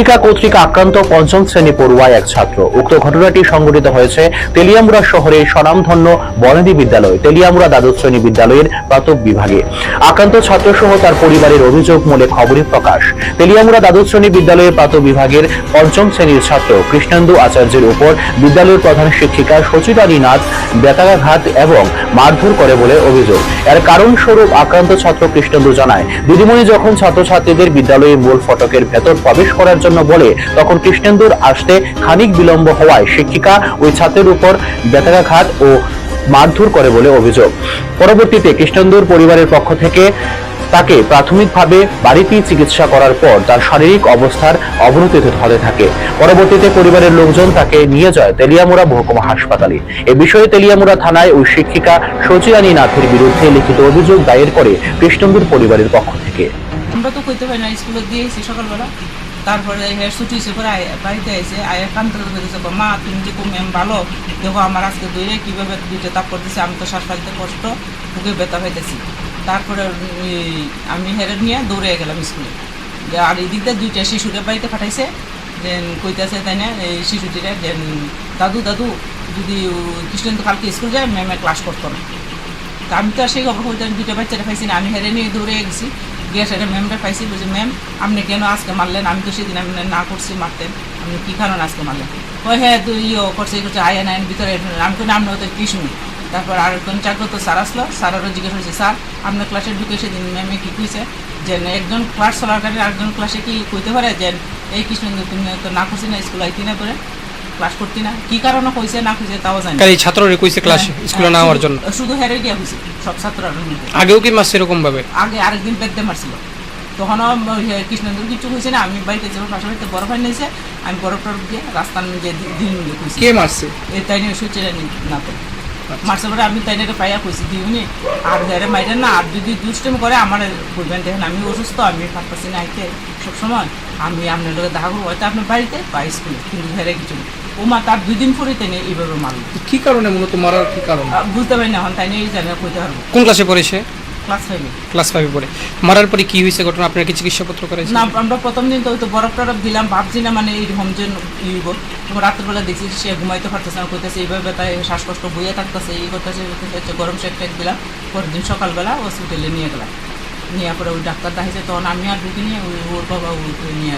শিক্ষিকা কর্তৃক আক্রান্ত পঞ্চম শ্রেণি পড়ুয়া এক ছাত্র। উক্ত ঘটনাটি সংঘটিত হয়েছে তেলিয়ামুড়া শহরের স্বনামধন্য বনেদি বিদ্যালয়, তেলিয়ামুড়া দ্বাদশ শ্রেণি বিদ্যালয়ের প্রাতক বিভাগে। আক্রান্ত ছাত্রসহ তার পরিবারের অভিযোগ মূলে খবরে প্রকাশ। তেলিয়ামুড়া দ্বাদশ শ্রেণি বিদ্যালয়ের প্রাতক বিভাগের পঞ্চম শ্রেণির ছাত্র কৃষ্ণেন্দু আচার্যের উপর বিদ্যালয়ের প্রধান শিক্ষিকা সচিতানী নাথ বেতাঘাত এবং মারধর করে বলে অভিযোগ। এর কারণ স্বরূপ আক্রান্ত ছাত্র কৃষ্ণেন্দু জানায়, দিদিমণি যখন ছাত্রছাত্রীদের বিদ্যালয়ের মূল ফটকের ভেতর প্রবেশ করার জন্য বলে, তখন কৃষ্ণেন্দুর আসতে খানিক বিলম্ব হওয়ায় শিক্ষিকা ওই ছাত্রের উপর বেতাঘাত ও মারধর করে বলে অভিযোগ। পরবর্তীতে কৃষ্ণেন্দুর পরিবারের পক্ষ থেকে তাকে প্রাথমিকভাবে বাড়িতেই চিকিৎসা করার পর তার শারীরিক অবস্থার অবনতি হতে থাকে। পরবর্তীতে পরিবারের লোকজন তাকে নিয়ে যায় তেলিয়ামুড়া মহকুমা হাসপাতালে। এ বিষয়ে তেলিয়ামুড়া থানায় ওই শিক্ষিকা সচিয়ানী নাথের বিরুদ্ধে লিখিত অভিযোগ দায়ের করে কৃষ্ণেন্দুর পরিবারের পক্ষ থেকে। আমরা তো কইতে পারি না, স্কুলে দিয়েছি সকালবেলা। তারপরে হেয়ার ছুটি হয়েছে পরে বাড়িতে এসে আয়া কান্দতে বলেছে মা, তুমি যে ম্যাম ভালো, দেখো আমার আজকে দইরে কীভাবে দুইটা তাপ করতেছে, আমি তো শ্বাস ফাইতে কষ্ট বুকে ব্যথা পাইতেছি। তারপরে আমি হেরে নিয়ে দৌড়ে গেলাম স্কুলে। আর এদিক দিয়ে দুইটা শিশুকে বাড়িতে পাঠাইছে যে কইতেছে তাই না, এই শিশুটিরা যে দাদু দাদু, যদি কৃষ্ণ তো কালকে স্কুল যায়, ম্যামে ক্লাস করতো না। তা আমি তো আর সেই খবর হইতে আমি দুইটা বাচ্চাটা পাইছি না, আমি হেরে নিয়ে দৌড়ে গেছি। গিয়ে সেটা ম্যামটা পাইছি, বলছি ম্যাম আপনি কেন আজকে মারলেন? আমি তো সেদিন আপনি না করছি মারতেন আপনি কী কারণ আজকে মারলেন? ওই হ্যাঁ তুই ইয়ে করছে, এই করছে, আয়া নাইন, ভিতরে আমি কোনো নাম হয়তো কি শুনি তারপর আর একজন চাকর স্যার আসলো। স্যারেরও জিজ্ঞেস হয়েছে স্যার, আপনার ক্লাসে ঢুকে সেদিন ম্যামে কী কইছে? যে একজন ক্লাস চলাকারী আরেকজন ক্লাসে কি কইতে পারে যে, এই কৃষ্ণেন্দু তুমি তো না করছি না, স্কুল আইতি না করে ক্লাস করতি না। কি কারণে কইছে না কইছে তাও জানি। কারণ এই কইছে ক্লাস হ্যাঁ, স্কুলে হ্যাঁ, না হওয়ার জন্য। শুধু হেরে গিয়া হয়েছে সব ছাত্ররা মধ্যে আগেও কি মাস এরকম ভাবে আগে আরেকদিন বেদে মারছিল। তখনও কৃষ্ণেন্দুর কিছু হয়েছে না আমি বাড়িতে যাব বাড়িতে বরফ আনি নিয়েছে আমি বরফ টরফ দিয়ে রাস্তার নিজে দিন মিলে খুঁজছি কে মারছে? এই তাই নিয়ে সুচে না তো। মারছে পরে আমি তাই নিয়ে পাইয়া খুঁজছি দিউনি আর হেরে মাইরেন না আর যদি দুষ্টেম করে আমার বলবেন দেখেন আমি অসুস্থ আমি পারতেছি না আইতে সবসময়। আমি আপনার লোকের দেখা করব হয়তো আপনার বাড়িতে বা স্কুলে কিন্তু হেরে কিছু না। ও মা তার দুই দিন পরে তাই এইভাবে মারলো। কি কারণে মূলত মারার কি কারণ? বুঝতে পারি না এখন তাই নিয়ে জানি কইতে পারব কোন ক্লাসে পড়েছে ক্লাস ফাইভে ক্লাস ফাইভে পড়ে। মারার পরে কি হয়েছে ঘটনা? আপনার কি চিকিৎসাপত্র করেছে? না আমরা প্রথম দিন তো বরফ টরফ দিলাম ভাবছি না মানে এই হোম যে ইব রাত্রবেলা দেখছি সে ঘুমাইতে পারতেছে না কইতেছে এইভাবে তাই শ্বাসকষ্ট বইয়ে থাকতেছে এই করতেছে গরম শেক টেক দিলাম। পরের দিন সকালবেলা হসপিটালে নিয়ে গেলাম। নিয়ে পরে ওই ডাক্তার দেখাইছে তখন আমি আর ঢুকি নিয়ে ওই ওর বাবা ওই নিয়ে